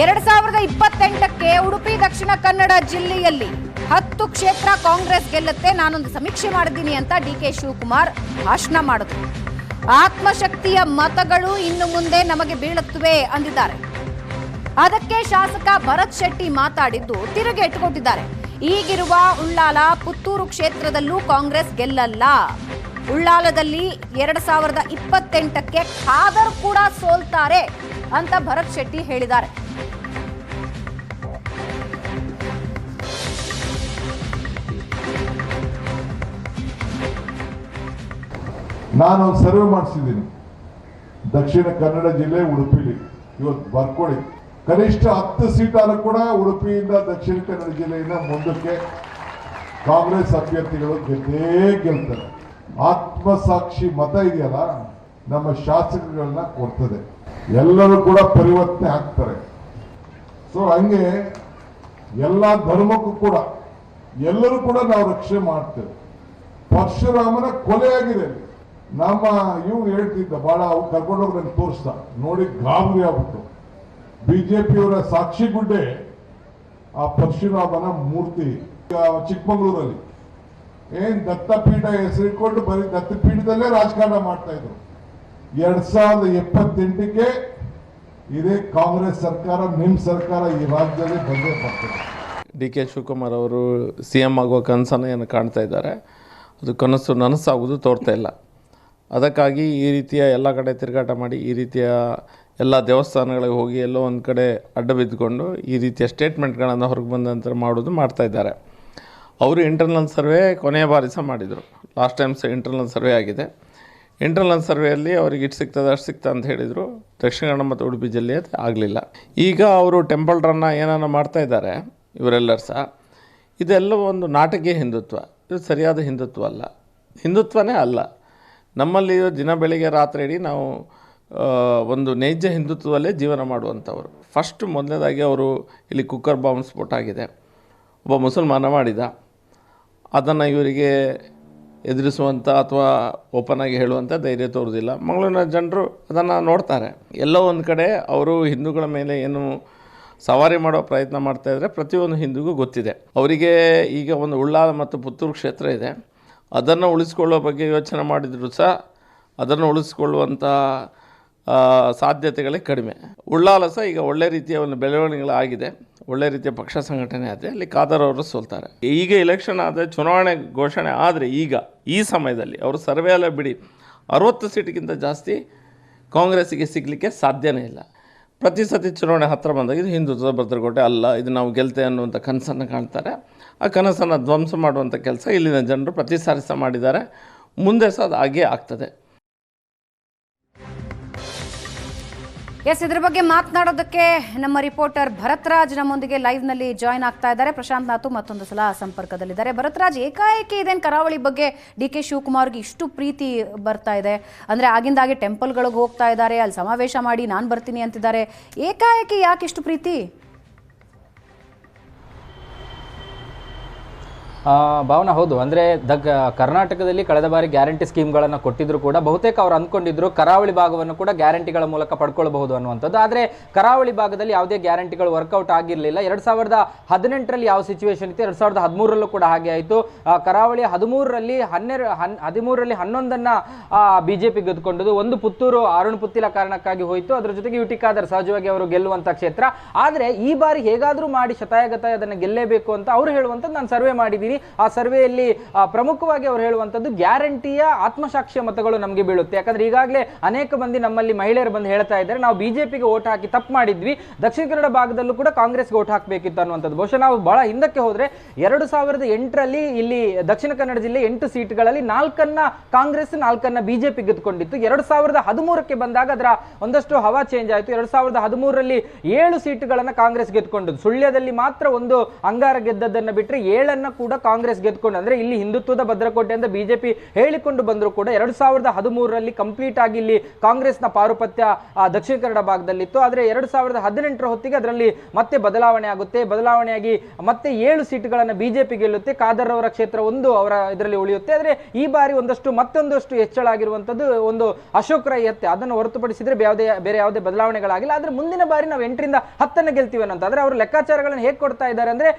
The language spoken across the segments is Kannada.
ಎರಡ್ ಸಾವಿರದ ಇಪ್ಪತ್ತೆಂಟಕ್ಕೆ ಉಡುಪಿ, ದಕ್ಷಿಣ ಕನ್ನಡ ಜಿಲ್ಲೆಯಲ್ಲಿ ಹತ್ತು ಕ್ಷೇತ್ರ ಕಾಂಗ್ರೆಸ್ ಗೆಲ್ಲುತ್ತೆ. ನಾನೊಂದು ಸಮೀಕ್ಷೆ ಮಾಡಿದ್ದೀನಿ ಅಂತ ಡಿ ಕೆ ಶಿವಕುಮಾರ್ ಭಾಷಣ ಮಾಡಿದ್ರು. ಆತ್ಮಶಕ್ತಿಯ ಮತಗಳು ಇನ್ನು ಮುಂದೆ ನಮಗೆ ಬೀಳುತ್ತವೆ ಅಂದಿದ್ದಾರೆ. ಅದಕ್ಕೆ ಶಾಸಕ ಭರತ್ ಶೆಟ್ಟಿ ಮಾತಾಡಿದ್ದು ತಿರುಗಿ ಇಟ್ಟುಕೊಟ್ಟಿದ್ದಾರೆ. ಈಗಿರುವ ಉಳ್ಳಾಲ ಪುತ್ತೂರು ಕ್ಷೇತ್ರದಲ್ಲೂ ಕಾಂಗ್ರೆಸ್ ಗೆಲ್ಲಲ್ಲ. ಉಳ್ಳಾಲದಲ್ಲಿ ಎರಡ್ ಸಾವಿರದ ಇಪ್ಪತ್ತೆಂಟಕ್ಕೆ ಖಾದರ್ ಕೂಡ ಸೋಲ್ತಾರೆ ಅಂತ ಭರತ್ ಶೆಟ್ಟಿ ಹೇಳಿದ್ದಾರೆ. ನಾನು ಸರ್ವೆ ಮಾಡಿಸಿದ್ದೀನಿ. ದಕ್ಷಿಣ ಕನ್ನಡ ಜಿಲ್ಲೆ ಉಡುಪಿಲಿ. ಇವತ್ತು ಬರ್ಕೊಳ್ಳಿ ಕನಿಷ್ಠ ಹತ್ತು ಸೀಟಾರು ಕೂಡ ಉಡುಪಿಯಿಂದ ದಕ್ಷಿಣ ಕನ್ನಡ ಜಿಲ್ಲೆಯಿಂದ ಮುಂದಕ್ಕೆ ಕಾಂಗ್ರೆಸ್ ಅಭ್ಯರ್ಥಿಗಳು ಗೆದ್ದೇ ಗೆಲ್ತಾರೆ. ಆತ್ಮಸಾಕ್ಷಿ ಮತ ಇದೆಯಲ್ಲ, ನಮ್ಮ ಶಾಸಕಗಳನ್ನ ಕೊಡ್ತದೆ ಎಲ್ಲರೂ ಕೂಡ ಪರಿವರ್ತನೆ ಆಗ್ತಾರೆ. ಸೊ ಹಂಗೆ ಎಲ್ಲ ಧರ್ಮಕ್ಕೂ ಕೂಡ ಎಲ್ಲರೂ ಕೂಡ ನಾವು ರಕ್ಷಣೆ ಮಾಡ್ತೇವೆ. ಪರಶುರಾಮನ ಕೊಲೆ ಆಗಿದೆ. ನಮ್ಮ ಇವ್ರು ಹೇಳ್ತಿದ್ದ ಬಹಳ ಅವು ಕರ್ಕೊಂಡೋಗಿ ನಂಗೆ ತೋರಿಸ್ದ. ನೋಡಿ ಗಾಬರಿ ಆಗ್ಬಿಟ್ಟು ಬಿಜೆಪಿಯವರ ಸಾಕ್ಷಿ ಗುಡ್ಡೆ ಆ ಪರಶುರಾಮನ ಮೂರ್ತಿ ಚಿಕ್ಕಮಗಳೂರಲ್ಲಿ. ಏನ್ ದತ್ತಪೀಠ ಹೆಸರಿಕೊಂಡು ಬರೀ ದತ್ತಪೀಠದಲ್ಲೇ ರಾಜಕಾರಣ ಮಾಡ್ತಾ ಇದ್ರು. ಎರಡ್ ಸಾವಿರದ ಎಪ್ಪತ್ತೆಂಟಕ್ಕೆ ಇದೇ ಕಾಂಗ್ರೆಸ್ ಸರ್ಕಾರ, ನಿಮ್ ಸರ್ಕಾರ ಈ ರಾಜ್ಯದಲ್ಲಿ ಬಂದೇ ಬರ್ತದೆ. ಡಿ ಕೆ ಶಿವಕುಮಾರ್ ಅವರು ಸಿ ಎಂ ಆಗುವ ಕನಸನ್ನು ಏನು ಕಾಣ್ತಾ ಇದ್ದಾರೆ. ಅದು ಕನಸು ನನಸಾಗುವುದು ತೋರ್ತಾ ಇಲ್ಲ. ಅದಕ್ಕಾಗಿ ಈ ರೀತಿಯ ಎಲ್ಲ ಕಡೆ ತಿರುಗಾಟ ಮಾಡಿ ಈ ರೀತಿಯ ಎಲ್ಲ ದೇವಸ್ಥಾನಗಳಿಗೆ ಹೋಗಿ ಎಲ್ಲೋ ಒಂದು ಕಡೆ ಅಡ್ಡ ಬಿದ್ದುಕೊಂಡು ಈ ರೀತಿಯ ಸ್ಟೇಟ್ಮೆಂಟ್ಗಳನ್ನು ಹೊರಗೆ ಬಂದ ನಂತರ ಮಾಡೋದು ಮಾಡ್ತಾಯಿದ್ದಾರೆ ಅವರು ಇಂಟರ್ನಲ್ ಸರ್ವೆ ಕೊನೆಯ ಬಾರಿ ಸಹ ಮಾಡಿದರು. ಲಾಸ್ಟ್ ಟೈಮ್ ಸಹ ಇಂಟರ್ನಲ್ ಸರ್ವೆ ಆಗಿದೆ. ಇಂಟರ್ನಲ್ ಸರ್ವೆಯಲ್ಲಿ ಅವರಿಗೆ ಇಟ್ಟು ಸಿಗ್ತದೆ, ಅಷ್ಟು ಸಿಗ್ತದೆ ಅಂತ ಹೇಳಿದರು. ದಕ್ಷಿಣ ಕನ್ನಡ ಮತ್ತು ಉಡುಪಿ ಜಿಲ್ಲೆ ಆಗಲಿಲ್ಲ. ಈಗ ಅವರು ಟೆಂಪಲ್ ರನ್ನ ಏನನ್ನ ಮಾಡ್ತಾ ಇದ್ದಾರೆ, ಇವರೆಲ್ಲರೂ ಸಹ ಇದೆಲ್ಲ ಒಂದು ನಾಟಕೀಯ ಹಿಂದುತ್ವ. ಇದು ಸರಿಯಾದ ಹಿಂದುತ್ವ ಅಲ್ಲ. ಹಿಂದುತ್ವನೇ ಅಲ್ಲ. ನಮ್ಮಲ್ಲಿ ದಿನ ಬೆಳಿಗ್ಗೆ ರಾತ್ರಿ ಇಡೀ ನಾವು ಒಂದು ನೈಜ ಹಿಂದುತ್ವದಲ್ಲೇ ಜೀವನ ಮಾಡುವಂಥವ್ರು. ಫಸ್ಟ್ ಮೊದಲನೇದಾಗಿ ಅವರು ಇಲ್ಲಿ ಕುಕ್ಕರ್ ಬಾಂಬ್ ಸ್ಫೋಟ ಆಗಿದೆ. ಒಬ್ಬ ಮುಸಲ್ಮಾನ ಮಾಡಿದ. ಅದನ್ನು ಇವರಿಗೆ ಎದುರಿಸುವಂಥ ಅಥವಾ ಓಪನ್ ಆಗಿ ಹೇಳುವಂಥ ಧೈರ್ಯ ತೋರೋದಿಲ್ಲ. ಮಂಗಳೂರಿನ ಜನರು ಅದನ್ನು ನೋಡ್ತಾರೆ. ಎಲ್ಲೋ ಒಂದು ಕಡೆ ಅವರು ಹಿಂದೂಗಳ ಮೇಲೆ ಏನು ಸವಾರಿ ಮಾಡೋ ಪ್ರಯತ್ನ ಮಾಡ್ತಾಯಿದ್ರೆ ಪ್ರತಿಯೊಂದು ಹಿಂದೂಗೂ ಗೊತ್ತಿದೆ. ಅವರಿಗೆ ಈಗ ಒಂದು ಉಳ್ಳಾಲ ಮತ್ತು ಪುತ್ತೂರು ಕ್ಷೇತ್ರ ಇದೆ. ಅದನ್ನು ಉಳಿಸ್ಕೊಳ್ಳೋ ಬಗ್ಗೆ ಯೋಚನೆ ಮಾಡಿದರೂ ಸಹ ಅದನ್ನು ಉಳಿಸ್ಕೊಳ್ಳುವಂಥ ಸಾಧ್ಯತೆಗಳೇ ಕಡಿಮೆ. ಉಳ್ಳಾಲ ಸಹ ಈಗ ಒಳ್ಳೆ ರೀತಿಯ ಒಂದು ಬೆಳವಣಿಗೆಗಳಾಗಿದೆ. ಒಳ್ಳೆ ರೀತಿಯ ಪಕ್ಷ ಸಂಘಟನೆ ಆದರೆ ಅಲ್ಲಿ ಖಾದರ್ ಅವರು ಸೋಲ್ತಾರೆ. ಈಗ ಎಲೆಕ್ಷನ್ ಆದರೆ ಚುನಾವಣೆ ಘೋಷಣೆ ಆದರೆ ಈಗ, ಈ ಸಮಯದಲ್ಲಿ ಅವರು ಸರ್ವೆ ಎಲ್ಲ ಬಿಡಿ, ಅರವತ್ತು ಸೀಟಿಗಿಂತ ಜಾಸ್ತಿ ಕಾಂಗ್ರೆಸ್ಸಿಗೆ ಸಿಗಲಿಕ್ಕೆ ಸಾಧ್ಯನೇ ಇಲ್ಲ. ಪ್ರತಿ ಸತಿ ಚುನಾವಣೆ ಹತ್ತಿರ ಬಂದಾಗ ಇದು ಹಿಂದುತ್ವದ ಭದ್ರಕೋಟೆ ಅಲ್ಲ, ಇದು ನಾವು ಗೆಲ್ತೆ ಅನ್ನುವಂಥ ಕನಸನ್ನು ಕಾಣ್ತಾರೆ. ಆ ಕನಸನ್ನು ಧ್ವಂಸ ಮಾಡುವಂಥ ಕೆಲಸ ಇಲ್ಲಿನ ಜನರು ಪ್ರತಿ ಸಾರಿ ಮಾಡಿದ್ದಾರೆ. ಮುಂದೆ ಸಹ ಅದು ಹಾಗೇ ಆಗ್ತದೆ. ಎಸ್, ಇದ್ರ ಬಗ್ಗೆ ಮಾತನಾಡೋದಕ್ಕೆ ನಮ್ಮ ರಿಪೋರ್ಟರ್ ಭರತ್ರಾಜ್ ನಮ್ಮೊಂದಿಗೆ ಲೈವ್ನಲ್ಲಿ ಜಾಯ್ನ್ ಆಗ್ತಾ ಇದ್ದಾರೆ. ಪ್ರಶಾಂತ್ ನಾಥು ಮತ್ತೊಂದು ಸಲ ಸಂಪರ್ಕದಲ್ಲಿದ್ದಾರೆ. ಭರತ್ರಾಜ್, ಏಕಾಏಕಿ ಇದೇನು ಕರಾವಳಿ ಬಗ್ಗೆ ಡಿ ಕೆ ಶಿವಕುಮಾರ್ಗೆ ಇಷ್ಟು ಪ್ರೀತಿ ಬರ್ತಾ ಇದೆ? ಅಂದ್ರೆ ಆಗಿಂದಾಗೆ ಟೆಂಪಲ್ಗಳಿಗೆ ಹೋಗ್ತಾ ಇದ್ದಾರೆ, ಅಲ್ಲಿ ಸಮಾವೇಶ ಮಾಡಿ ನಾನು ಬರ್ತೀನಿ ಅಂತಿದ್ದಾರೆ. ಏಕಾಏಕಿ ಯಾಕೆ ಇಷ್ಟು ಪ್ರೀತಿ? ಭಾವನಾ, ಹೌದು. ಅಂದರೆ ದ ಕರ್ನಾಟಕದಲ್ಲಿ ಕಳೆದ ಬಾರಿ ಗ್ಯಾರಂಟಿ ಸ್ಕೀಮ್ಗಳನ್ನು ಕೊಟ್ಟಿದ್ರು ಕೂಡ ಬಹುತೇಕ ಅವ್ರು ಅಂದ್ಕೊಂಡಿದ್ರು ಕರಾವಳಿ ಭಾಗವನ್ನು ಕೂಡ ಗ್ಯಾರಂಟಿಗಳ ಮೂಲಕ ಪಡ್ಕೊಳ್ಬಹುದು ಅನ್ನುವಂಥದ್ದು. ಆದರೆ ಕರಾವಳಿ ಭಾಗದಲ್ಲಿ ಯಾವುದೇ ಗ್ಯಾರಂಟಿಗಳು ವರ್ಕೌಟ್ ಆಗಿರಲಿಲ್ಲ. ಎರಡು ಸಾವಿರದ ಹದಿನೆಂಟರಲ್ಲಿ ಯಾವ ಸಿಚುವೇಶನ್ ಇತ್ತು? ಎರಡು ಸಾವಿರದ ಹದಿಮೂರರಲ್ಲೂ ಕೂಡ ಹಾಗೆ ಆಯಿತು. ಕರಾವಳಿ ಹದಿಮೂರರಲ್ಲಿ ಹನ್ನೆರಡು ಹನ್, ಹದಿಮೂರರಲ್ಲಿ ಹನ್ನೊಂದನ್ನು ಬಿ ಜೆ ಪಿ ಗೆದ್ದುಕೊಂಡದು ಒಂದು ಪುತ್ತೂರು ಅರುಣ್ ಪುತ್ತಿಲ ಕಾರಣಕ್ಕಾಗಿ ಹೋಯಿತು. ಅದರ ಜೊತೆಗೆ ಯುಟಿಕಾದರ್ ಸಹಜವಾಗಿ ಅವರು ಗೆಲ್ಲುವಂಥ ಕ್ಷೇತ್ರ. ಆದರೆ ಈ ಬಾರಿ ಹೇಗಾದರೂ ಮಾಡಿ ಶತಾಯಗತಾಯ ಅದನ್ನು ಗೆಲ್ಲೇಬೇಕು ಅಂತ ಅವರು ಹೇಳುವಂಥದ್ದು ನಾನು ಸರ್ವೆ ಮಾಡಿದ್ದೀನಿ. ಆ ಸರ್ವೆಯಲ್ಲಿ ಪ್ರಮುಖವಾಗಿ ಅವರು ಹೇಳುವಂಥದ್ದು ಗ್ಯಾರಂಟಿಯ ಆತ್ಮಸಾಕ್ಷಿಯ ಮತಗಳು ನಮಗೆ ಬೀಳುತ್ತೆ. ಯಾಕಂದ್ರೆ ಈಗಾಗಲೇ ಅನೇಕ ಮಂದಿ ನಮ್ಮಲ್ಲಿ ಮಹಿಳೆಯರು ಬಂದು ಹೇಳ್ತಾ ಇದ್ದಾರೆ, ನಾವು ಬಿಜೆಪಿಗೆ ಓಟ್ ಹಾಕಿ ತಪ್ಪು ಮಾಡಿದ್ವಿ. ದಕ್ಷಿಣ ಕನ್ನಡ ಭಾಗದಲ್ಲೂ ಕೂಡ ಕಾಂಗ್ರೆಸ್ಗೆ ಓಟ್ ಹಾಕಬೇಕಿತ್ತು ಅನ್ನುವಂಥದ್ದು. ಬಹುಶಃ ನಾವು ಬಹಳ ಹಿಂದಕ್ಕೆ ಹೋದ್ರೆ ಎರಡು ಸಾವಿರದ ಎಂಟರಲ್ಲಿ ಇಲ್ಲಿ ದಕ್ಷಿಣ ಕನ್ನಡ ಜಿಲ್ಲೆ ಎಂಟು ಸೀಟ್ಗಳಲ್ಲಿ ನಾಲ್ಕನ್ನ ಕಾಂಗ್ರೆಸ್, ನಾಲ್ಕನ್ನ ಬಿಜೆಪಿ ಗೆದ್ದುಕೊಂಡಿತ್ತು. ಎರಡು ಸಾವಿರದ ಹದಿಮೂರಕ್ಕೆ ಬಂದಾಗ ಅದರ ಒಂದಷ್ಟು ಹವಾ ಚೇಂಜ್ ಆಯಿತು. ಎರಡು ಸಾವಿರದ ಹದಿಮೂರರಲ್ಲಿ ಏಳು ಸೀಟ್ಗಳನ್ನ ಕಾಂಗ್ರೆಸ್ ಗೆದ್ದುಕೊಂಡು ಸುಳ್ಯದಲ್ಲಿ ಮಾತ್ರ ಒಂದು ಅಂಗಾರ ಗೆದ್ದದ್ದನ್ನ ಬಿಟ್ಟರೆ ಏಳನ್ನ ಕೂಡ ಕಾಂಗ್ರೆಸ್ ಗೆದ್ಕೊಂಡು ಅಂದ್ರೆ ಇಲ್ಲಿ ಹಿಂದುತ್ವದ ಭದ್ರಕೋಟೆ ಅಂತ ಬಿಜೆಪಿ ಹೇಳಿಕೊಂಡು ಬಂದ್ರು ಕೂಡ ಎರಡು ಸಾವಿರದ ಹದಿಮೂರರಲ್ಲಿ ಕಂಪ್ಲೀಟ್ ಆಗಿ ಇಲ್ಲಿ ಕಾಂಗ್ರೆಸ್ನ ಪಾರುಪತ್ಯ ದಕ್ಷಿಣ ಕನ್ನಡ ಭಾಗದಲ್ಲಿತ್ತು. ಆದರೆ ಎರಡು ಸಾವಿರದ ಹದಿನೆಂಟರ ಹೊತ್ತಿಗೆ ಅದರಲ್ಲಿ ಮತ್ತೆ ಬದಲಾವಣೆ ಆಗುತ್ತೆ. ಬದಲಾವಣೆಯಾಗಿ ಮತ್ತೆ ಏಳು ಸೀಟ್ಗಳನ್ನ ಬಿಜೆಪಿ ಗೆಲ್ಲುತ್ತೆ. ಖಾದರ್ ಅವರ ಕ್ಷೇತ್ರ ಒಂದು, ಅವರ ಇದರಲ್ಲಿ ಉಳಿಯುತ್ತೆ. ಆದ್ರೆ ಈ ಬಾರಿ ಒಂದಷ್ಟು, ಮತ್ತೊಂದಷ್ಟು ಹೆಚ್ಚಳ ಆಗಿರುವಂತದ್ದು ಒಂದು ಅಶೋಕ್ ರೈ ಎತ್ತೆ ಅದನ್ನು ಹೊರತುಪಡಿಸಿದ್ರೆ ಯಾವುದೇ ಬೇರೆ ಯಾವುದೇ ಬದಲಾವಣೆಗಳಾಗಿಲ್ಲ. ಆದ್ರೆ ಮುಂದಿನ ಬಾರಿ ನಾವು ಎಂಟರಿಂದ ಹತ್ತನ್ನು ಗೆಲ್ತೀವಿ ಅನ್ನೋದು ಆದರೆ ಅವರು ಲೆಕ್ಕಾಚಾರಗಳನ್ನು ಹೇಗೆ ಕೊಡ್ತಾ ಇದ್ದಾರೆ ಅಂದ್ರೆ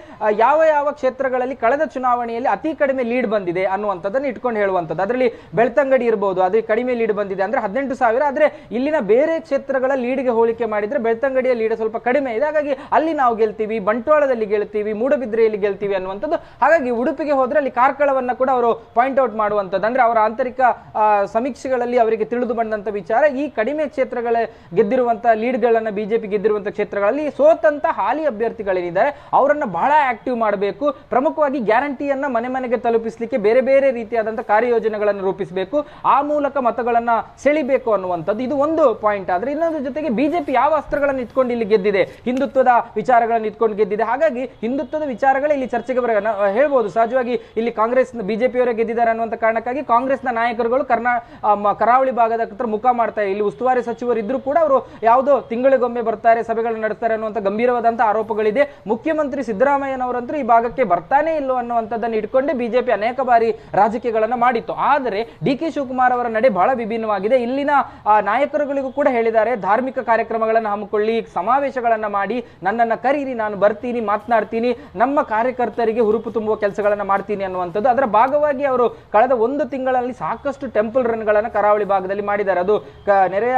ಯಾವ ಯಾವ ಕ್ಷೇತ್ರಗಳಲ್ಲಿ ಕಳೆದ ಚುನಾವಣೆಯಲ್ಲಿ ಅತಿ ಕಡಿಮೆ ಲೀಡ್ ಬಂದಿದೆ ಅನ್ನುವಂಥದ್ದನ್ನು ಇಟ್ಕೊಂಡು ಹೇಳುವಂಥದ್ದು. ಅದರಲ್ಲಿ ಬೆಳ್ತಂಗಡಿ ಇರಬಹುದು ಅದು ಕಡಿಮೆ ಲೀಡ್ ಬಂದಿದೆ ಅಂದ್ರೆ ಹದಿನೆಂಟು ಸಾವಿರ. ಆದರೆ ಇಲ್ಲಿನ ಬೇರೆ ಕ್ಷೇತ್ರಗಳ ಲೀಡ್ಗೆ ಹೋಲಿಕೆ ಮಾಡಿದ್ರೆ ಬೆಳ್ತಂಗಡಿಯ ಲೀಡ್ ಸ್ವಲ್ಪ ಕಡಿಮೆ ಇದೆ. ಹಾಗಾಗಿ ಅಲ್ಲಿ ನಾವು ಗೆಲ್ತೀವಿ, ಬಂಟ್ವಾಳದಲ್ಲಿ ಗೆಲ್ತೀವಿ, ಮೂಡಬಿದ್ರೆಯಲ್ಲಿ ಗೆಲ್ತೀವಿ ಅನ್ನುವಂಥದ್ದು. ಹಾಗಾಗಿ ಉಡುಪಿಗೆ ಹೋದ್ರೆ ಅಲ್ಲಿ ಕಾರ್ಕಳವನ್ನ ಕೂಡ ಅವರು ಪಾಯಿಂಟ್ ಔಟ್ ಮಾಡುವಂಥದ್ದು. ಅಂದ್ರೆ ಅವರ ಆಂತರಿಕ ಸಮೀಕ್ಷೆಗಳಲ್ಲಿ ಅವರಿಗೆ ತಿಳಿದು ಬಂದಂತ ವಿಚಾರ. ಈ ಕಡಿಮೆ ಕ್ಷೇತ್ರಗಳ ಗೆದ್ದಿರುವಂತ ಲೀಡ್ಗಳನ್ನ ಬಿಜೆಪಿ ಗೆದ್ದಿರುವಂಥ ಕ್ಷೇತ್ರಗಳಲ್ಲಿ ಸೋತಂತ ಹಾಲಿ ಅಭ್ಯರ್ಥಿಗಳೇನಿದ್ದಾರೆ, ಅವರನ್ನ ಬಹಳ ಆಕ್ಟಿವ್ ಮಾಡಬೇಕು. ಪ್ರಮುಖವಾಗಿ ಗ್ಯಾರಂಟಿಯನ್ನ ಮನೆ ಮನೆಗೆ ತಲುಪಿಸಲಿಕ್ಕೆ ಬೇರೆ ಬೇರೆ ರೀತಿಯಾದಂಥ ಕಾರ್ಯಯೋಜನೆಗಳನ್ನು ರೂಪಿಸಬೇಕು. ಆ ಮೂಲಕ ಮತಗಳನ್ನು ಸೆಳಿಬೇಕು ಅನ್ನುವಂಥದ್ದು ಇದು ಒಂದು ಪಾಯಿಂಟ್ ಆದ್ರೆ ಇನ್ನೊಂದು ಜೊತೆಗೆ ಬಿಜೆಪಿ ಯಾವ ಅಸ್ತ್ರಗಳನ್ನು ಇಟ್ಕೊಂಡು ಇಲ್ಲಿ ಗೆದ್ದಿದೆ? ಹಿಂದುತ್ವದ ವಿಚಾರಗಳನ್ನು ಇಟ್ಕೊಂಡು ಗೆದ್ದಿದೆ. ಹಾಗಾಗಿ ಹಿಂದುತ್ವದ ವಿಚಾರಗಳೇ ಇಲ್ಲಿ ಚರ್ಚೆಗೆ ಬರ ಹೇಳ್ಬೋದು. ಸಹಜವಾಗಿ ಇಲ್ಲಿ ಕಾಂಗ್ರೆಸ್ ಬಿಜೆಪಿಯವರೇ ಗೆದ್ದಿದ್ದಾರೆ ಅನ್ನುವಂಥ ಕಾರಣಕ್ಕಾಗಿ ಕಾಂಗ್ರೆಸ್ನ ನಾಯಕರುಗಳು ಕರ್ನಾ ಕರಾವಳಿ ಭಾಗದ ಹತ್ರ ಮುಖ ಮಾಡ್ತಾರೆ ಇಲ್ಲಿ ಉಸ್ತುವಾರಿ ಸಚಿವರು ಕೂಡ ಅವರು ಯಾವುದೋ ತಿಂಗಳಿಗೊಮ್ಮೆ ಬರ್ತಾರೆ, ಸಭೆಗಳನ್ನು ನಡೆಸ್ತಾರೆ ಅನ್ನುವಂಥ ಗಂಭೀರವಾದಂಥ ಆರೋಪಗಳಿದೆ. ಮುಖ್ಯಮಂತ್ರಿ ಸಿದ್ದರಾಮಯ್ಯನವರಂತೂ ಈ ಭಾಗಕ್ಕೆ ಬರ್ತಾನೆ ಇಲ್ಲೋ ಅನ್ನುವಂಥದ್ದನ್ನು ಇಟ್ಕೊಂಡೇ ಬಿಜೆಪಿ ಅನೇಕ ಬಾರಿ ರಾಜಕೀಯಗಳನ್ನು ಮಾಡಿತ್ತು. ಆದರೆ ಡಿ ಕೆ ಶಿವಕುಮಾರ್ ಅವರ ನಡೆ ಬಹಳ ವಿಭಿನ್ನವಾಗಿದೆ. ಇಲ್ಲಿನ ನಾಯಕರುಗಳಿಗೂ ಕೂಡ ಹೇಳಿದ್ದಾರೆ, ಧಾರ್ಮಿಕ ಕಾರ್ಯಕ್ರಮಗಳನ್ನು ಹಮ್ಮಿಕೊಳ್ಳಿ, ಸಮಾವೇಶಗಳನ್ನು ಮಾಡಿ, ನನ್ನನ್ನ ಕರೀರಿ, ನಾನು ಬರ್ತೀನಿ, ಮಾತನಾಡ್ತೀನಿ, ನಮ್ಮ ಕಾರ್ಯಕರ್ತರಿಗೆ ಹುರುಪು ತುಂಬುವ ಕೆಲಸಗಳನ್ನು ಮಾಡ್ತೀನಿ ಅನ್ನುವಂಥದ್ದು. ಅದರ ಭಾಗವಾಗಿ ಅವರು ಕಳೆದ ಒಂದು ತಿಂಗಳಲ್ಲಿ ಸಾಕಷ್ಟು ಟೆಂಪಲ್ ರನ್ಗಳನ್ನು ಕರಾವಳಿ ಭಾಗದಲ್ಲಿ ಮಾಡಿದ್ದಾರೆ. ಅದು ನೆರೆಯ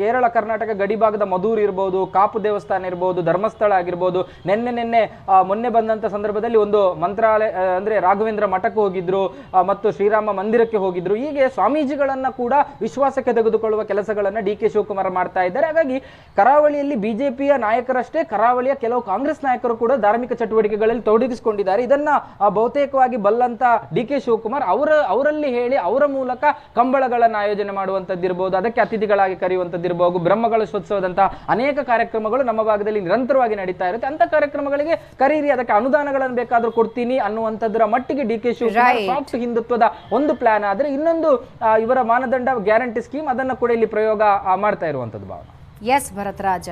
ಕೇರಳ, ಕರ್ನಾಟಕ, ಗಡಿ ಭಾಗದ ಮಧೂರ್ ಇರ್ಬೋದು, ಕಾಪು ದೇವಸ್ಥಾನ ಇರ್ಬೋದು, ಧರ್ಮಸ್ಥಳ ಆಗಿರ್ಬೋದು, ನಿನ್ನೆ ನಿನ್ನೆ ಮೊನ್ನೆ ಬಂದಂತ ಸಂದರ್ಭದಲ್ಲಿ ಒಂದು ಮಂತ್ರಾಲಯ ಆ, ಅಂದ್ರೆ ರಾಘವೇಂದ್ರ ಮಠಕ್ಕೆ ಹೋಗಿದ್ರು ಮತ್ತು ಶ್ರೀರಾಮ ಮಂದಿರಕ್ಕೆ ಹೋಗಿದ್ರು. ಹೀಗೆ ಸ್ವಾಮೀಜಿಗಳನ್ನ ಕೂಡ ವಿಶ್ವಾಸಕ್ಕೆ ತೆಗೆದುಕೊಳ್ಳುವ ಕೆಲಸಗಳನ್ನ ಡಿ ಕೆ ಶಿವಕುಮಾರ್ ಮಾಡ್ತಾ ಇದ್ದಾರೆ. ಹಾಗಾಗಿ ಕರಾವಳಿಯಲ್ಲಿ ಬಿಜೆಪಿಯ ನಾಯಕರಷ್ಟೇ ಕರಾವಳಿಯ ಕೆಲವು ಕಾಂಗ್ರೆಸ್ ನಾಯಕರು ಕೂಡ ಧಾರ್ಮಿಕ ಚಟುವಟಿಕೆಗಳಲ್ಲಿ ತೊಡಗಿಸಿಕೊಂಡಿದ್ದಾರೆ. ಇದನ್ನ ಬಹುತೇಕವಾಗಿ ಬಲ್ಲಂತ ಡಿ ಕೆ ಶಿವಕುಮಾರ್ ಅವರ ಅವರಲ್ಲಿ ಹೇಳಿ ಅವರ ಮೂಲಕ ಕಂಬಳಗಳನ್ನು ಆಯೋಜನೆ ಮಾಡುವಂತದ್ದಿರ್ಬೋದು ಅದಕ್ಕೆ ಅತಿಥಿಗಳಾಗಿ ಕರೆಯುವಂತದ್ದಿರ್ಬೋದು ಬ್ರಹ್ಮಕಲಶೋತ್ಸವದಂತಹ ಅನೇಕ ಕಾರ್ಯಕ್ರಮಗಳು ನಮ್ಮ ಭಾಗದಲ್ಲಿ ನಿರಂತರವಾಗಿ ನಡೀತಾ ಇರುತ್ತೆ. ಅಂತ ಕಾರ್ಯಕ್ರಮಗಳಿಗೆ ಕರೀರಿ ಅದಕ್ಕೆ ಅನುದಾನಗಳನ್ನು ಬೇಕಾದರೂ ಕೊಡ್ತೀನಿ. ಅನ್ನುವಂಥದ್ರ ಮಟ್ಟಿಗೆ ಡಿ ಕೆ ಶಿವಕುಮಾರ್. ಸಾಫ್ಟ್ ಹಿಂದುತ್ವದ ಒಂದು ಪ್ಲಾನ್ ಆದ್ರೆ ಇನ್ನೊಂದು ಇವರ ಮಾನದಂಡ ಗ್ಯಾರಂಟಿ ಸ್ಕೀಮ್ ಅದನ್ನ ಕೂಡ ಇಲ್ಲಿ ಪ್ರಯೋಗ ಮಾಡ್ತಾ ಇರುವಂತದ್ದು ಭಾವನೆ. ಎಸ್ ಭರತರಾಜ.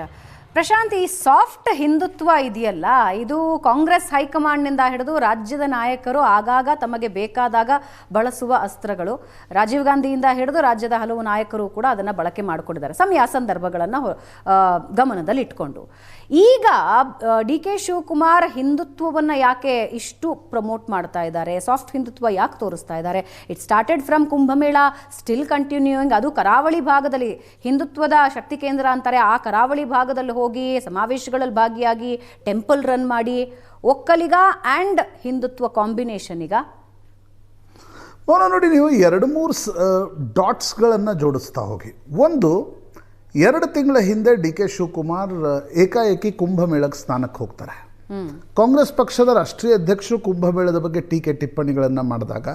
ಪ್ರಶಾಂತ್, ಈ ಸಾಫ್ಟ್ ಹಿಂದುತ್ವ ಇದೆಯಲ್ಲ, ಇದು ಕಾಂಗ್ರೆಸ್ ಹೈಕಮಾಂಡ್ನಿಂದ ಹಿಡಿದು ರಾಜ್ಯದ ನಾಯಕರು ಆಗಾಗ ತಮಗೆ ಬೇಕಾದಾಗ ಬಳಸುವ ಅಸ್ತ್ರಗಳು, ರಾಜೀವ್ ಗಾಂಧಿಯಿಂದ ಹಿಡಿದು ರಾಜ್ಯದ ಹಲವು ನಾಯಕರು ಕೂಡ ಅದನ್ನು ಬಳಕೆ ಮಾಡಿಕೊಂಡಿದ್ದಾರೆ. ಸಮಯ ಸಂದರ್ಭಗಳನ್ನು ಗಮನದಲ್ಲಿ ಇಟ್ಕೊಂಡು. ಈಗ ಡಿ ಕೆ ಶಿವಕುಮಾರ್ ಹಿಂದುತ್ವವನ್ನು ಯಾಕೆ ಇಷ್ಟು ಪ್ರಮೋಟ್ ಮಾಡ್ತಾ ಇದ್ದಾರೆ? ಸಾಫ್ಟ್ ಹಿಂದುತ್ವ ಯಾಕೆ ತೋರಿಸ್ತಾ ಇದ್ದಾರೆ? It started from Kumbh Mela still continuing ಅದು ಕರಾವಳಿ ಭಾಗದಲ್ಲಿ ಹಿಂದುತ್ವದ ಶಕ್ತಿ ಕೇಂದ್ರ ಅಂತಾರೆ. ಆ ಕರಾವಳಿ ಭಾಗದಲ್ಲಿ ಹೋಗಿ ಸಮಾವೇಶಗಳಲ್ಲಿ ಭಾಗಿಯಾಗಿ ಟೆಂಪಲ್ ರನ್ ಮಾಡಿ ಒಕ್ಕಲಿಗ ಆ್ಯಂಡ್ ಹಿಂದುತ್ವ ಕಾಂಬಿನೇಷನ್ ಈಗ. ಮೌನ ನೋಡಿ ನೀವು ಎರಡು ಮೂರು ಸ ಡಾಟ್ಸ್ಗಳನ್ನು ಜೋಡಿಸ್ತಾ ಹೋಗಿ. ಒಂದು ಎರಡು ತಿಂಗಳ ಹಿಂದೆ ಡಿ ಕೆ ಶಿವಕುಮಾರ್ ಏಕಾಏಕಿ ಕುಂಭಮೇಳಕ್ಕೆ ಸ್ನಾನಕ್ಕೆ ಹೋಗ್ತಾರೆ. ಕಾಂಗ್ರೆಸ್ ಪಕ್ಷದ ರಾಷ್ಟ್ರೀಯ ಅಧ್ಯಕ್ಷರು ಕುಂಭಮೇಳದ ಬಗ್ಗೆ ಟೀಕೆ ಟಿಪ್ಪಣಿಗಳನ್ನು ಮಾಡಿದಾಗ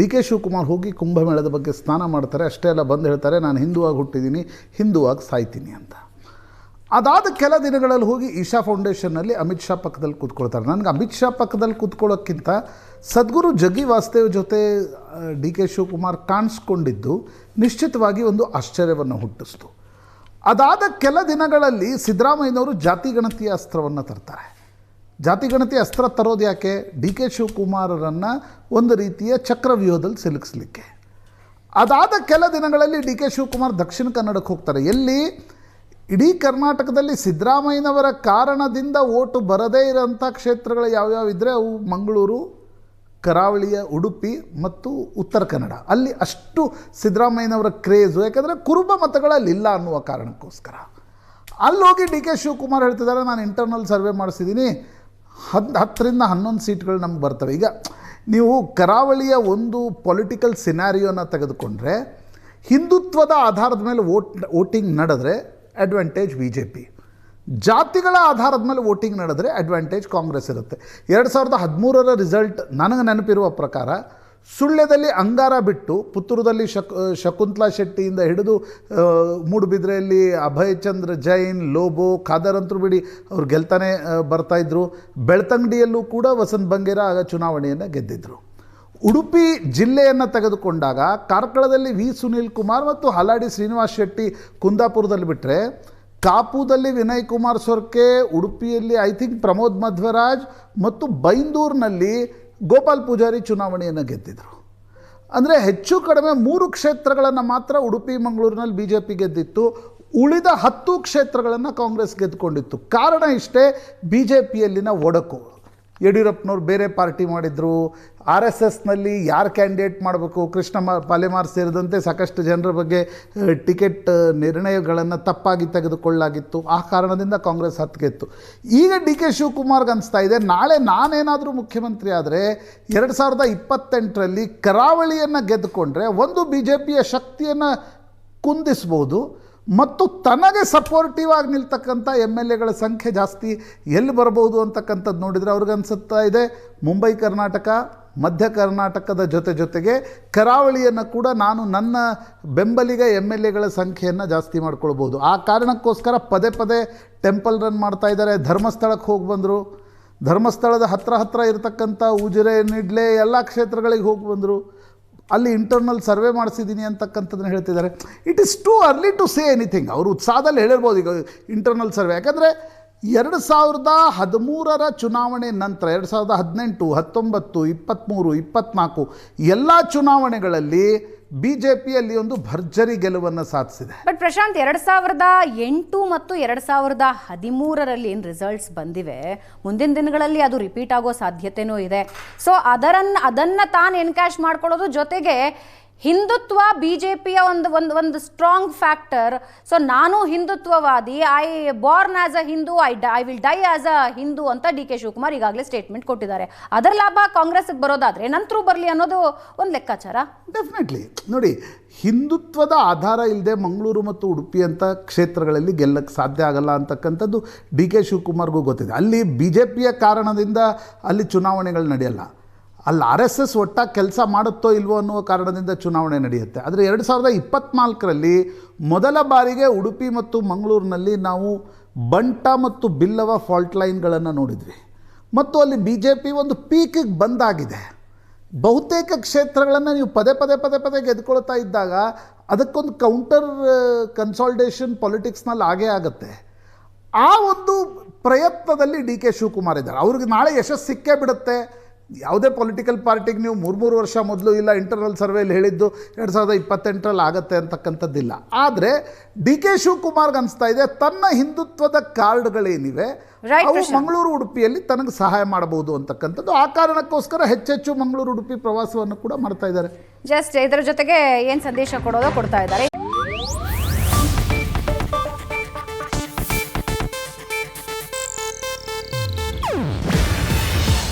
ಡಿ ಕೆ ಶಿವಕುಮಾರ್ ಹೋಗಿ ಕುಂಭಮೇಳದ ಬಗ್ಗೆ ಸ್ನಾನ ಮಾಡ್ತಾರೆ. ಅಷ್ಟೇ ಎಲ್ಲ ಬಂದು ಹೇಳ್ತಾರೆ ನಾನು ಹಿಂದುವಾಗಿ ಹುಟ್ಟಿದ್ದೀನಿ ಹಿಂದುವಾಗಿ ಸಾಯ್ತೀನಿ ಅಂತ. ಅದಾದ ಕೆಲ ದಿನಗಳಲ್ಲಿ ಹೋಗಿ ಈಶಾ ಫೌಂಡೇಶನ್ನಲ್ಲಿ ಅಮಿತ್ ಶಾ ಪಕ್ಕದಲ್ಲಿ ಕೂತ್ಕೊಳ್ತಾರೆ. ನನಗೆ ಅಮಿತ್ ಶಾ ಪಕ್ಕದಲ್ಲಿ ಕೂತ್ಕೊಳ್ಳೋಕ್ಕಿಂತ ಸದ್ಗುರು ಜಗ್ಗಿ ವಾಸುದೇವ್ ಜೊತೆ ಡಿ ಕೆ ಶಿವಕುಮಾರ್ ಕಾಣಿಸ್ಕೊಂಡಿದ್ದು ನಿಶ್ಚಿತವಾಗಿ ಒಂದು ಆಶ್ಚರ್ಯವನ್ನು ಹುಟ್ಟಿಸ್ತು. ಅದಾದ ಕೆಲ ದಿನಗಳಲ್ಲಿ ಸಿದ್ದರಾಮಯ್ಯನವರು ಜಾತಿ ಗಣತಿಯ ಅಸ್ತ್ರವನ್ನು ತರ್ತಾರೆ. ಜಾತಿ ಗಣತಿ ಅಸ್ತ್ರ ತರೋದು ಯಾಕೆ? ಡಿ ಕೆ ಶಿವಕುಮಾರರನ್ನು ಒಂದು ರೀತಿಯ ಚಕ್ರವ್ಯೂಹದಲ್ಲಿ ಸಿಲುಕಿಸ್ಲಿಕ್ಕೆ. ಅದಾದ ಕೆಲ ದಿನಗಳಲ್ಲಿ ಡಿ ಕೆ ಶಿವಕುಮಾರ್ ದಕ್ಷಿಣ ಕನ್ನಡಕ್ಕೆ ಹೋಗ್ತಾರೆ. ಎಲ್ಲಿ? ಇಡೀ ಕರ್ನಾಟಕದಲ್ಲಿ ಸಿದ್ದರಾಮಯ್ಯನವರ ಕಾರಣದಿಂದ ಓಟು ಬರದೇ ಇರೋಂಥ ಕ್ಷೇತ್ರಗಳು ಯಾವ್ಯಾವ ಇದ್ದರೆ ಅವು ಮಂಗಳೂರು, ಕರಾವಳಿಯ ಉಡುಪಿ ಮತ್ತು ಉತ್ತರ ಕನ್ನಡ. ಅಲ್ಲಿ ಅಷ್ಟು ಸಿದ್ದರಾಮಯ್ಯನವರ ಕ್ರೇಜು, ಯಾಕಂದರೆ ಕುರುಬ ಮತಗಳಲ್ಲಿ ಇಲ್ಲ ಅನ್ನುವ ಕಾರಣಕ್ಕೋಸ್ಕರ. ಅಲ್ಲಿ ಹೋಗಿ ಡಿ ಕೆ ಶಿವಕುಮಾರ್ ಹೇಳ್ತಿದ್ದಾರೆ, ನಾನು ಇಂಟರ್ನಲ್ ಸರ್ವೆ ಮಾಡಿಸಿದ್ದೀನಿ. ಹದ್, ಹತ್ತರಿಂದ ಹನ್ನೊಂದು ಸೀಟ್ಗಳು ನಮ್ಗೆ ಬರ್ತವೆ. ಈಗ ನೀವು ಕರಾವಳಿಯ ಒಂದು ಪೊಲಿಟಿಕಲ್ ಸಿನಾರಿಯೋನ ತೆಗೆದುಕೊಂಡ್ರೆ, ಹಿಂದುತ್ವದ ಆಧಾರದ ಮೇಲೆ ವೋಟ್, ವೋಟಿಂಗ್ ನಡೆದ್ರೆ ಅಡ್ವಾಂಟೇಜ್ ಬಿ ಜೆ ಪಿ ಜಾತಿಗಳ ಆಧಾರದ ಮೇಲೆ ವೋಟಿಂಗ್ ನಡೆದ್ರೆ ಅಡ್ವಾಂಟೇಜ್ ಕಾಂಗ್ರೆಸ್ ಇರುತ್ತೆ. ಎರಡು ಸಾವಿರದ ಹದಿಮೂರರ ರಿಸಲ್ಟ್ ನನಗೆ ನೆನಪಿರುವ ಪ್ರಕಾರ, ಸುಳ್ಯದಲ್ಲಿ ಅಂಗಾರ ಬಿಟ್ಟು ಪುತ್ತೂರದಲ್ಲಿ ಶಕ್ ಶಕುಂತಲಾ ಶೆಟ್ಟಿಯಿಂದ ಹಿಡಿದು ಮೂಡುಬಿದ್ರೆಯಲ್ಲಿ ಅಭಯ್ ಚಂದ್ರ, ಜೈನ್, ಲೋಬೋ, ಖಾದರ್ ಅಂತರು ಬಿಡಿ ಅವ್ರು ಗೆಲ್ತಾನೆ ಬರ್ತಾಯಿದ್ರು ಬೆಳ್ತಂಗಡಿಯಲ್ಲೂ ಕೂಡ ವಸಂತ್ ಬಂಗೇರ ಆಗ ಚುನಾವಣೆಯನ್ನು ಗೆದ್ದಿದ್ರು. ಉಡುಪಿ ಜಿಲ್ಲೆಯನ್ನು ತೆಗೆದುಕೊಂಡಾಗ ಕಾರ್ಕಳದಲ್ಲಿ ವಿ. ಸುನೀಲ್ ಕುಮಾರ್ ಮತ್ತು ಹಲಾಡಿ ಶ್ರೀನಿವಾಸ್ ಶೆಟ್ಟಿ ಕುಂದಾಪುರದಲ್ಲಿ ಬಿಟ್ಟರೆ ಕಾಪುದಲ್ಲಿ ವಿನಯ್ ಕುಮಾರ್ ಸೊರ್ಕೆ, ಉಡುಪಿಯಲ್ಲಿ ಐ ಥಿಂಕ್ ಪ್ರಮೋದ್ ಮಧ್ವರಾಜ್ ಮತ್ತು ಬೈಂದೂರಿನಲ್ಲಿ ಗೋಪಾಲ್ ಪೂಜಾರಿ ಚುನಾವಣೆಯನ್ನು ಗೆದ್ದಿದ್ರು. ಅಂದರೆ ಹೆಚ್ಚು ಕಡಿಮೆ ಮೂರು ಕ್ಷೇತ್ರಗಳನ್ನು ಮಾತ್ರ ಉಡುಪಿ, ಮಂಗಳೂರಿನಲ್ಲಿ ಬಿ ಜೆ ಪಿ ಗೆದ್ದಿತ್ತು. ಉಳಿದ ಹತ್ತು ಕ್ಷೇತ್ರಗಳನ್ನು ಕಾಂಗ್ರೆಸ್ ಗೆದ್ದುಕೊಂಡಿತ್ತು. ಕಾರಣ ಇಷ್ಟೇ ಬಿ ಜೆ ಪಿಯಲ್ಲಿನ ಒಡಕು. ಯಡಿಯೂರಪ್ಪನವ್ರು ಬೇರೆ ಪಾರ್ಟಿ ಮಾಡಿದರು ಆರ್ ಎಸ್ ಎಸ್ನಲ್ಲಿ ಯಾರು ಕ್ಯಾಂಡಿಡೇಟ್ ಮಾಡಬೇಕು? ಕೃಷ್ಣ ಪಾಲೆಮಾರ್ ಸೇರಿದಂತೆ ಸಾಕಷ್ಟು ಜನರ ಬಗ್ಗೆ ಟಿಕೆಟ್ ನಿರ್ಣಯಗಳನ್ನು ತಪ್ಪಾಗಿ ತೆಗೆದುಕೊಳ್ಳಲಾಗಿತ್ತು ಆ ಕಾರಣದಿಂದ ಕಾಂಗ್ರೆಸ್ ಹತ್ತಿಗೆತ್ತು ಈಗ ಡಿ ಕೆ ಶಿವಕುಮಾರ್ಗೆ ಅನಿಸ್ತಾ ಇದೆ, ನಾಳೆ ನಾನೇನಾದರೂ ಮುಖ್ಯಮಂತ್ರಿ ಆದರೆ ಎರಡು ಸಾವಿರದ ಇಪ್ಪತ್ತೆಂಟರಲ್ಲಿ ಕರಾವಳಿಯನ್ನು ಗೆದ್ದುಕೊಂಡ್ರೆ ಒಂದು ಬಿ ಜೆ ಪಿಯ ಶಕ್ತಿಯನ್ನು ಕುಂದಿಸ್ಬೋದು, ಮತ್ತು ತನಗೆ ಸಪೋರ್ಟಿವ್ ಆಗಿ ನಿಲ್ತಕ್ಕಂಥ ಎಂ ಎಲ್ ಎಗಳ ಸಂಖ್ಯೆ ಜಾಸ್ತಿ ಎಲ್ಲಿ ಬರ್ಬೋದು ಅಂತಕ್ಕಂಥದ್ದು ನೋಡಿದರೆ ಅವ್ರಿಗೆ ಅನಿಸುತ್ತಾ ಇದೆ. ಮುಂಬೈ, ಕರ್ನಾಟಕ ಮಧ್ಯ ಕರ್ನಾಟಕದ ಜೊತೆ ಜೊತೆಗೆ ಕರಾವಳಿಯನ್ನು ಕೂಡ ನಾನು ನನ್ನ ಬೆಂಬಲಿಗ ಎಂ ಎಲ್ ಎಗಳ ಸಂಖ್ಯೆಯನ್ನು ಜಾಸ್ತಿ ಮಾಡ್ಕೊಳ್ಬೋದು. ಆ ಕಾರಣಕ್ಕೋಸ್ಕರ ಪದೇ ಪದೇ ಟೆಂಪಲ್ ರನ್ ಮಾಡ್ತಾ ಇದ್ದಾರೆ. ಧರ್ಮಸ್ಥಳಕ್ಕೆ ಹೋಗಿ ಬಂದರು. ಧರ್ಮಸ್ಥಳದ ಹತ್ರ ಹತ್ರ ಇರತಕ್ಕಂಥ ಉಜಿರೆ, ನಿಡ್ಲೆ ಎಲ್ಲ ಕ್ಷೇತ್ರಗಳಿಗೆ ಹೋಗಿ ಬಂದರು. ಅಲ್ಲಿ ಇಂಟರ್ನಲ್ ಸರ್ವೆ ಮಾಡಿಸಿದ್ದೀನಿ ಅಂತಕ್ಕಂಥದ್ದನ್ನು ಹೇಳ್ತಿದ್ದಾರೆ. It is too early to say anything ಅವರು ಉತ್ಸಾಹದಲ್ಲಿ ಹೇಳಿರ್ಬೋದು ಈಗ ಇಂಟರ್ನಲ್ ಸರ್ವೆ ಯಾಕಂದರೆ ಎರಡು ಸಾವಿರದ ಹದಿಮೂರರ ಚುನಾವಣೆ ನಂತರ, ಎರಡು ಸಾವಿರದ ಹದಿನೆಂಟು, ಹತ್ತೊಂಬತ್ತು, ಇಪ್ಪತ್ತ್ಮೂರು, ಇಪ್ಪತ್ತ್ನಾಲ್ಕು, ಎಲ್ಲ ಚುನಾವಣೆಗಳಲ್ಲಿ ಬಿ ಜೆ ಪಿಯಲ್ಲಿ ಒಂದು ಭರ್ಜರಿ ಗೆಲುವನ್ನು ಸಾಧಿಸಿದೆ. ಬಟ್ ಪ್ರಶಾಂತ್, ಎರಡು ಸಾವಿರದ ಎಂಟು ಮತ್ತು ಎರಡು ಸಾವಿರದ ಹದಿಮೂರರಲ್ಲಿ ಏನು ರಿಸಲ್ಟ್ಸ್ ಬಂದಿವೆ? ಮುಂದಿನ ದಿನಗಳಲ್ಲಿ ಅದು ರಿಪೀಟ್ ಆಗೋ ಸಾಧ್ಯತೆನೂ ಇದೆ. ಸೊ ಅದರನ್ನು, ಅದನ್ನು ತಾನು ಎನ್ಕ್ಯಾಶ್ ಮಾಡ್ಕೊಳ್ಳೋದು ಜೊತೆಗೆ ಹಿಂದುತ್ವ ಬಿ ಜೆ ಪಿಯ ಒಂದು ಒಂದು ಒಂದು ಸ್ಟ್ರಾಂಗ್ ಫ್ಯಾಕ್ಟರ್ ಸೊ ನಾನು ಹಿಂದುತ್ವವಾದಿ I born as a Hindu I I will die as a Hindu ಅಂತ ಡಿ ಕೆ ಶಿವಕುಮಾರ್ ಈಗಾಗಲೇ ಸ್ಟೇಟ್ಮೆಂಟ್ ಕೊಟ್ಟಿದ್ದಾರೆ. ಅದರ ಲಾಭ ಕಾಂಗ್ರೆಸ್ಗೆ ಬರೋದಾದ್ರೆ ನಂತರ ಬರಲಿ ಅನ್ನೋದು ಒಂದು ಲೆಕ್ಕಾಚಾರ? ಡೆಫಿನೆಟ್ಲಿ ನೋಡಿ, ಹಿಂದುತ್ವದ ಆಧಾರ ಇಲ್ಲದೆ ಮಂಗಳೂರು ಮತ್ತು ಉಡುಪಿ ಅಂತ ಕ್ಷೇತ್ರಗಳಲ್ಲಿ ಗೆಲ್ಲಕ್ಕೆ ಸಾಧ್ಯ ಆಗಲ್ಲ ಅಂತಕ್ಕಂಥದ್ದು ಡಿ ಕೆ ಶಿವಕುಮಾರ್ಗೂ ಗೊತ್ತಿದೆ. ಅಲ್ಲಿ ಬಿ ಜೆ ಪಿಯ ಕಾರಣದಿಂದ ಅಲ್ಲಿ ಚುನಾವಣೆಗಳು ನಡೆಯಲ್ಲ. ಅಲ್ಲಿ ಆರ್ ಎಸ್ ಎಸ್ ಒಟ್ಟಾಗಿ ಕೆಲಸ ಮಾಡುತ್ತೋ ಇಲ್ವೋ ಅನ್ನುವ ಕಾರಣದಿಂದ ಚುನಾವಣೆ ನಡೆಯುತ್ತೆ. ಆದರೆ ಎರಡು ಸಾವಿರದ ಇಪ್ಪತ್ತ್ನಾಲ್ಕರಲ್ಲಿ ಮೊದಲ ಬಾರಿಗೆ ಉಡುಪಿ ಮತ್ತು ಮಂಗಳೂರಿನಲ್ಲಿ ನಾವು ಬಂಟ ಮತ್ತು ಬಿಲ್ಲವ ಫಾಲ್ಟ್ ಲೈನ್ಗಳನ್ನು ನೋಡಿದ್ವಿ. ಮತ್ತು ಅಲ್ಲಿ ಬಿ ಜೆ ಪಿ ಒಂದು ಪೀಕಿಗೆ ಬಂದಾಗಿದೆ. ಬಹುತೇಕ ಕ್ಷೇತ್ರಗಳನ್ನು ನೀವು ಪದೇ ಪದೇ ಪದೇ ಪದೇ ಗೆದ್ಕೊಳ್ತಾ ಇದ್ದಾಗ ಅದಕ್ಕೊಂದು ಕೌಂಟರ್ ಕನ್ಸಾಲ್ಟೇಷನ್ ಪೊಲಿಟಿಕ್ಸ್ನಲ್ಲಿ ಆಗೇ ಆಗುತ್ತೆ. ಆ ಒಂದು ಪ್ರಯತ್ನದಲ್ಲಿ ಡಿ ಕೆ ಶಿವಕುಮಾರ್ ಇದ್ದಾರೆ. ಅವ್ರಿಗೆ ನಾಳೆ ಯಶಸ್ಸು ಸಿಕ್ಕೇ ಬಿಡುತ್ತೆ. ಯಾವುದೇ ಪೊಲಿಟಿಕಲ್ ಪಾರ್ಟಿಗೆ ನೀವು ಮೂರು ಮೂರು ವರ್ಷ ಮೊದಲು ಇಲ್ಲ ಇಂಟರ್ನಲ್ ಸರ್ವೇಲಿ ಹೇಳಿದ್ದು ಎರಡು ಸಾವಿರದ ಇಪ್ಪತ್ತೆಂಟರಲ್ಲಿ ಆಗತ್ತೆ ಅಂತಕ್ಕಂಥದ್ದಿಲ್ಲ. ಆದರೆ ಡಿ ಕೆ ಶಿವಕುಮಾರ್ಗೆ ಅನಿಸ್ತಾ ಇದೆ ತನ್ನ ಹಿಂದುತ್ವದ ಕಾರ್ಡ್ಗಳೇನಿವೆ ಅವು. ಮಂಗಳೂರು ಉಡುಪಿಯಲ್ಲಿ ತನಗೆ ಸಹಾಯ ಮಾಡಬಹುದು ಅಂತಕ್ಕಂಥದ್ದು. ಆ ಕಾರಣಕ್ಕೋಸ್ಕರ ಹೆಚ್ಚೆಚ್ಚು ಮಂಗಳೂರು ಉಡುಪಿ ಪ್ರವಾಸವನ್ನು ಕೂಡ ಮಾಡ್ತಾ ಇದ್ದಾರೆ. ಜಸ್ಟ್ ಇದರ ಜೊತೆಗೆ ಏನು ಸಂದೇಶ ಕೊಡೋದು ಕೊಡ್ತಾ ಇದ್ದಾರೆ.